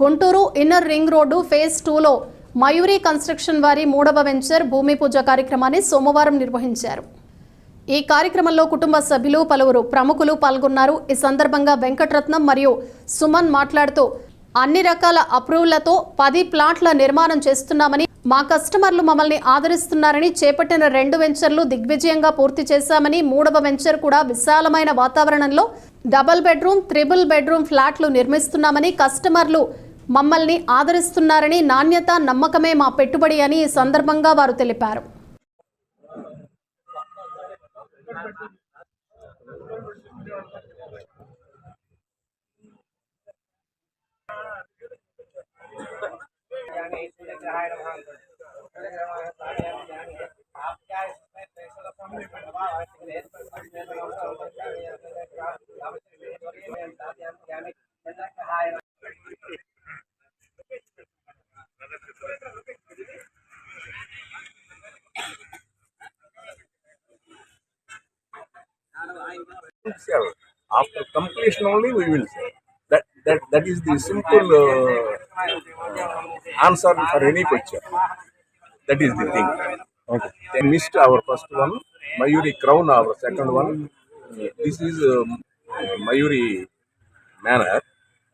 Guntur inner ring road phase టూలో Mayuri construction వారి మూడవ వెంచర్ భూమి పూజ కార్యక్రమాన్ని సోమవారం నిర్వహించారు. ఈ కార్యక్రమంలో కుటుంబ సభ్యులు పలువురు ప్రముఖులు పాల్గొన్నారు. ఈ సందర్భంగా వెంకటరత్నం మరియు సుమన్ మాట్లాడుతూ అన్ని రకాల అప్రూవ్లతో పది ప్లాట్ల నిర్మాణం చేస్తున్నామని మా కస్టమర్లు మమ్మల్ని ఆదరిస్తున్నారని చేపట్టిన రెండు వెంచర్లు దిగ్విజయంగా పూర్తి చేశామని మూడవ వెంచర్ కూడా విశాలమైన వాతావరణంలో డబుల్ బెడ్రూమ్ త్రిబుల్ బెడ్రూమ్ ఫ్లాట్లు నిర్మిస్తున్నామని కస్టమర్లు మమ్మల్ని ఆదరిస్తున్నారని నాణ్యత నమ్మకమే మా పెట్టుబడి అని ఈ సందర్భంగా వారు తెలిపారు. Sell. After completion only we will sell. That that that is the simple uh, answer for any question. That is the thing. Okay. They missed our first one, Mayuri Crown, our second one. This is um, Mayuri Manor.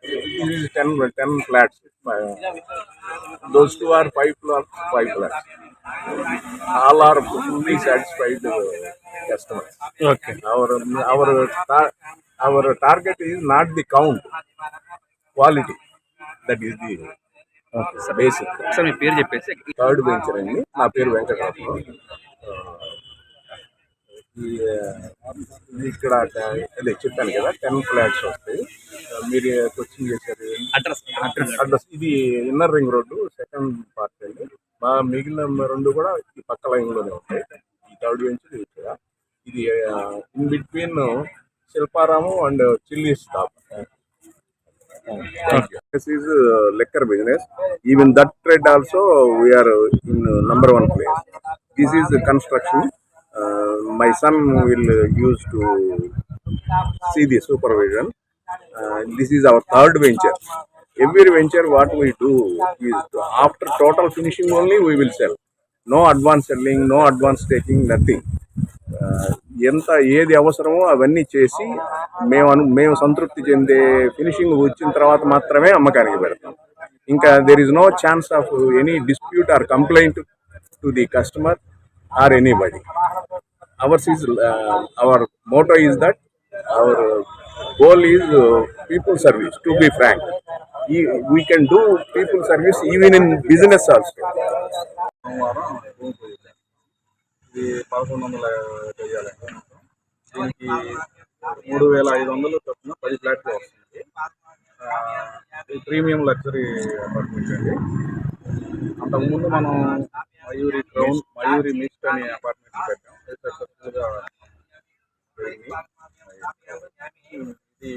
This is 10, 10 flats. Uh, those two are five flats, five flats. All are fully satisfied uh, customers. Okay our our tar- our target is not the count quality. That is the basic. Sir మీ పేరు చెప్పేసి. Third venture అండి. నా పేరు ఇది ఇక్కడ అదే చెప్పాను కదా టెన్ ఫ్లాట్స్ వస్తాయి. మీరు క్వశ్చన్ చేశారు. అడ్రస్ అడ్రస్ అడ్రస్ ఇది inner ring road second part అండి. మా మిగిలిన రెండు కూడా ఈ పక్క లైన్లోనే ఉంటాయి. ఈ థర్డ్ వెంచర్ ఇది ఇక్కడ ఇది in between Shilparamam and chilli stop This is uh, liquor business. Even that trade also we are in uh, number one place. This is the construction. Uh, my son will uh, use to see the supervision. Uh, this is our third venture. Every venture what we do is to, after total finishing only we will sell. No advance selling, no advance taking, nothing. ఎంత ఏది అవసరమో అవన్నీ చేసి మేము అను మేము సంతృప్తి చెందే finishing వచ్చిన తర్వాత మాత్రమే అమ్మకానికి పెడతాం. ఇంకా there is no chance of any dispute or complaint to the customer or anybody ours is our motto is that our goal is people service to be frank we can do people service even in business also సోమవారం భూమి పూజ చేశాం. ఇది పదకొండు వందల చేయాలండి దీనికి మూడు వేల ఐదు వందలు చొప్పున పది ఫ్లాట్లు వస్తుంది. ఇది ప్రీమియం లగ్జరీ అపార్ట్మెంట్ అండి. అంతకుముందు మనం మయూరి క్రౌన్ మయూరి మిక్స్డ్ అనే అపార్ట్మెంట్ పెట్టాం. సక్సెస్ఫుల్గా ఇది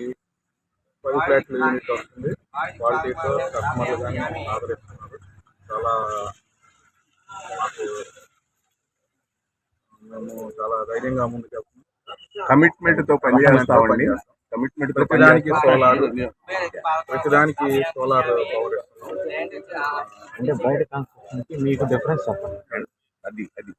పది ఫ్లాట్లు యూనిట్ వస్తుంది. క్వాలిటీతో కస్టమర్లు కానీ ఆదరిస్తున్నారు. చాలా మాకు మేము చాలా ధైర్యంగా ముందుకెళ్తున్నాం కమిట్మెంట్తో పనిచేస్తామండి కమిట్మెంట్తో ప్రతిదానికి సోలార్. ప్రతిదానికి సోలార్ పవర్ అంటే బయట మీకు డిఫరెన్స్ చెప్పండి. అది అది.